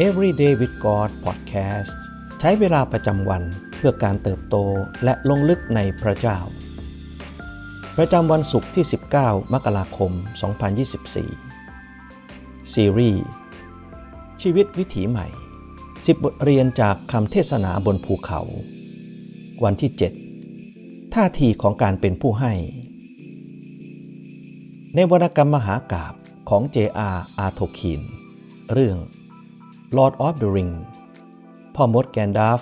Everyday with God Podcast ใช้เวลาประจำวันเพื่อการเติบโตและลงลึกในพระเจ้า ประจำวันศุกร์ที่ 19 มกราคม 2024 ซีรีส์ชีวิตวิถีใหม่ 10 บทเรียนจากคำเทศนาบนภูเขา วันที่ 7 ท่าทีของการเป็นผู้ให้ ในวรรณกรรมมหากาบของ J.R. อาโทคิน เรื่อง Lord of the Ring พ่อมดแกนดาฟ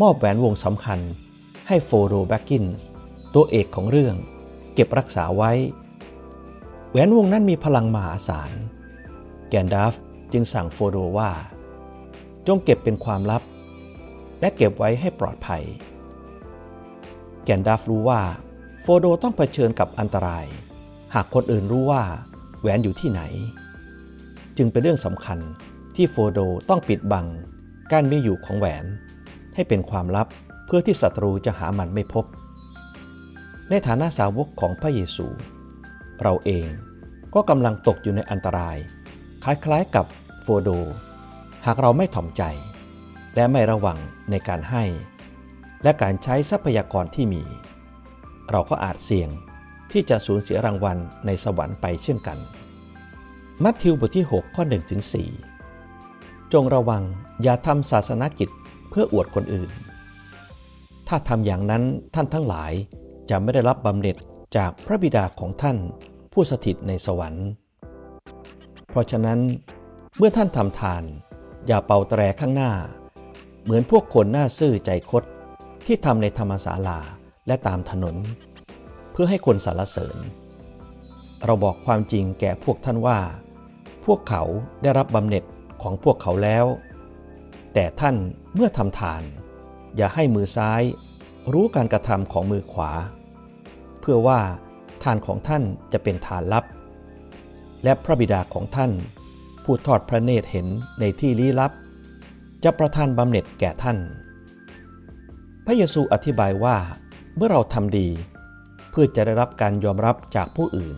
มอบแหวนวงสำคัญให้โฟโดแบ็กกินส์ตัวเอกของเรื่อง เก็บรักษาไว้ แหวนวงนั้นมีพลังมหาศาล แกนดาฟจึงสั่งโฟโดว่า จงเก็บเป็นความลับ และเก็บไว้ให้ปลอดภัย แกนดาฟรู้ว่า โฟโดต้องเผชิญกับอันตราย หากคนอื่นรู้ว่า แหวนอยู่ที่ไหน จึงเป็นเรื่องสำคัญ ที่โฟโดต้องปิดบัง การมีอยู่ของแหวน ให้เป็นความลับเพื่อที่ศัตรูจะหามันไม่พบ ในฐานะสาวกของพระเยซู เราเองก็กำลังตกอยู่ในอันตราย คล้ายๆกับโฟโด หากเราไม่ถ่อมใจ และไม่ระวังในการให้ และการใช้ทรัพยากรที่มี เราก็อาจเสี่ยงที่จะสูญเสียรางวัลในสวรรค์ไปเช่นกัน มัทธิวบทที่ 6 ข้อ1ถึง4 จงระวังอย่าทำศาสนกิจเพื่ออวดคนอื่น ถ้าทำอย่างนั้นท่านทั้งหลายจะไม่ได้รับบำเหน็จจากพระบิดาของท่านผู้สถิตในสวรรค์ เพราะฉะนั้นเมื่อท่านทำทาน อย่าเป่าแตรข้างหน้า เหมือนพวกคนหน้าซื่อใจคดที่ทำในธรรมศาลาและตามถนน เพื่อให้คนสรรเสริญ เราบอกความจริงแก่พวกท่านว่า พวกเขาได้รับบำเหน็จ ของพวกเขาแล้ว แต่ท่านเมื่อทำทาน อย่าให้มือซ้าย รู้การกระทำของมือขวา เพื่อว่าทานของท่านจะเป็นทานลับ และพระบิดาของท่าน ผู้ทอดพระเนตรเห็นในที่ลี้ลับ จะประทานบำเหน็จแก่ท่าน พระเยซูอธิบายว่าเมื่อเราทำดี เพื่อจะได้รับการยอมรับจากผู้อื่น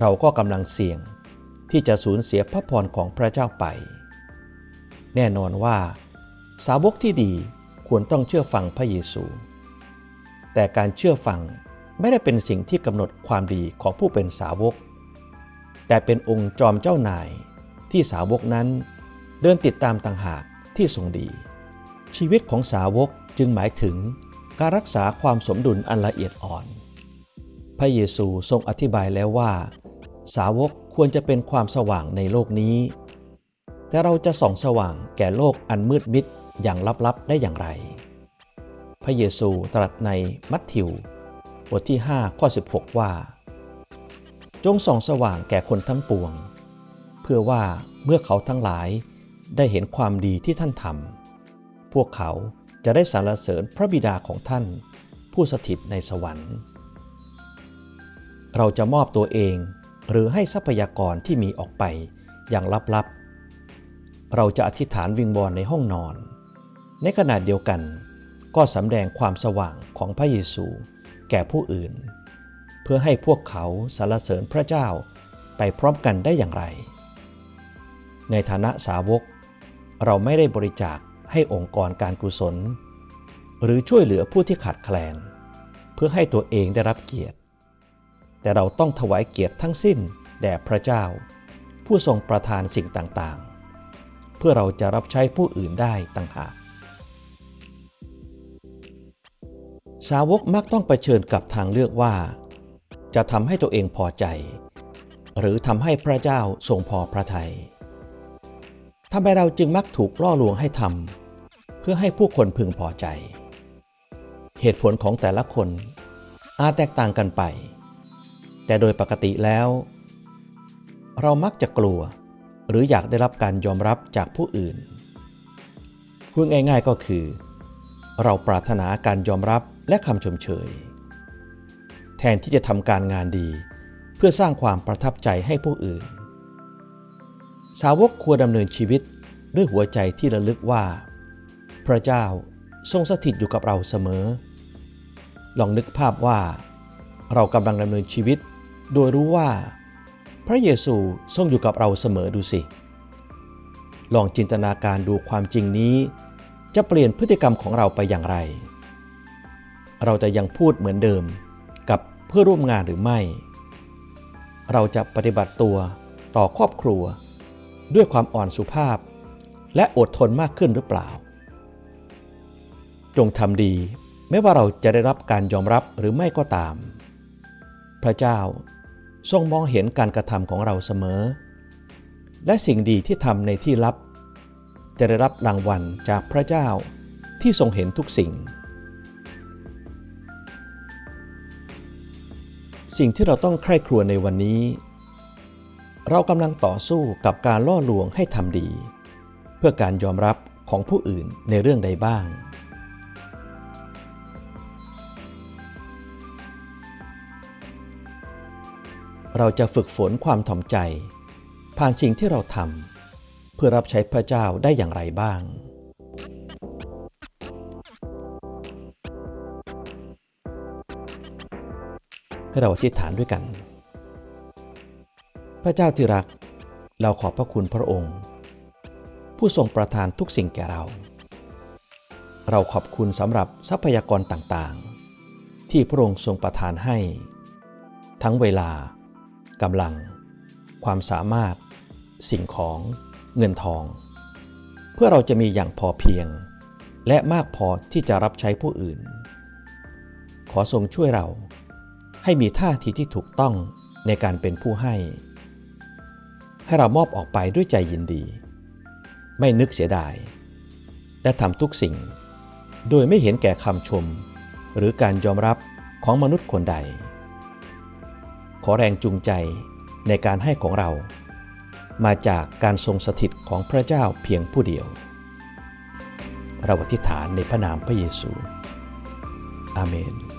เราก็กำลังเสี่ยง ที่จะสูญเสียพระพรของพระเจ้าไป แน่นอนว่า สาวกที่ดีควรต้องเชื่อฟังพระเยซู แต่การเชื่อฟังไม่ได้เป็นสิ่งที่กำหนดความดีของผู้เป็นสาวก แต่เป็นองค์จอมเจ้านายที่สาวกนั้นเดินติดตามต่างหากที่ทรงดี ชีวิตของสาวกจึงหมายถึงการรักษาความสมดุลอันละเอียดอ่อน พระเยซูทรงอธิบายแล้วว่า สาวกควรจะเป็นความสว่างในโลกนี้ แต่เราจะส่องสว่างแก่โลกอันมืดมิดอย่างลับๆได้อย่างไร พระเยซูตรัสในมัทธิวบทที่5ข้อ16 ว่า จงส่องสว่างแก่คนทั้งปวง เพื่อว่าเมื่อเขาทั้งหลายได้เห็นความดีที่ท่านทำพวกเขาจะได้สรรเสริญพระบิดาของท่าน ผู้สถิตในสวรรค์ เราจะมอบตัวเอง หรือให้ทรัพยากรที่มีออกไปอย่างลับๆ เราจะอธิษฐานวิงวอนในห้องนอน ในขณะเดียวกัน ก็สำแดงความสว่างของพระเยซูแก่ผู้อื่น เพื่อให้พวกเขาสรรเสริญพระเจ้าไปพร้อมกันได้อย่างไร ในฐานะสาวก เราไม่ได้บริจาคให้องค์กรการกุศล หรือช่วยเหลือผู้ที่ขาดแคลน เพื่อให้ตัวเองได้รับเกียรติ แต่เราต้องถวายเกียรติทั้งสิ้นแด่พระเจ้า ผู้ทรงประทานสิ่งต่างๆ เพื่อเราจะรับใช้ผู้อื่นได้ต่างหาก สาวกมักต้องเผชิญกับทางเลือกว่า จะทำให้ตัวเองพอใจ หรือทำให้พระเจ้าทรงพอพระทยัยทำไมเราจึงมักถูกล่อลวงให้ทำเพื่อให้ผู้คนพึงพอใจ เหตุผลของแต่ละคนอาจแตกต่างกันไป แต่โดยปกติแล้ว เรามักจะกลัว หรืออยากได้รับการยอมรับจากผู้อื่นพูดง่ายๆก็คือ เราปรารถนาการยอมรับและคำชมเชย แทนที่จะทำการงานดี เพื่อสร้างความประทับใจให้ผู้อื่น สาวกควรดำเนินชีวิตด้วยหัวใจที่ระลึกว่า พระเจ้าทรงสถิตอยู่กับเราเสมอ ลองนึกภาพว่า เรากำลังดำเนินชีวิต โดยรู้ว่า พระเยซูทรงอยู่กับเราเสมอดูสิ ลองจินตนาการดูความจริงนี้ จะเปลี่ยนพฤติกรรมของเราไปอย่างไร เราจะยังพูดเหมือนเดิมกับเพื่อร่วมงานหรือไม่ เราจะปฏิบัติตัวต่อครอบครัว ด้วยความอ่อนสุภาพ และอดทนมากขึ้นหรือเปล่า จงทำดีไม่ว่าเราจะได้รับการยอมรับหรือไม่ก็ตาม พระเจ้า ทรงมองเห็นการกระทำของเราเสมอ และสิ่งดีที่ทำในที่ลับ จะได้รับรางวัลจากพระเจ้าที่ทรงเห็นทุกสิ่ง สิ่งที่เราต้องใคร่ครวญในวันนี้ เรากำลังต่อสู้กับการล่อลวงให้ทำดี เพื่อการยอมรับของผู้อื่นในเรื่องใดบ้าง เราจะฝึกฝนความถ่อมใจ ผ่านสิ่งที่เราทำเพื่อรับใช้พระเจ้าได้อย่างไรบ้าง ให้เราอธิษฐานด้วยกัน พระเจ้าที่รัก เราขอบพระคุณพระองค์ ผู้ทรงประทานทุกสิ่งแก่เรา เราขอบคุณสำหรับทรัพยากรต่างๆ ที่พระองค์ทรงประทานให้ ทั้งเวลา กำลัง ความสามารถ สิ่งของ เงินทอง เพื่อเราจะมีอย่างพอเพียง และมากพอที่จะรับใช้ผู้อื่น ขอทรงช่วยเราให้มีท่าทีที่ถูกต้องในการเป็นผู้ให้ ให้เรามอบออกไปด้วยใจยินดี ไม่นึกเสียดาย และทำทุกสิ่ง โดยไม่เห็นแก่คำชม หรือการยอมรับของมนุษย์คนใด ขอแรงจูงใจในการให้ของเรา มาจากการทรงสถิตของพระเจ้าเพียงผู้เดียว เราอธิษฐานในพระนามพระเยซู อาเมน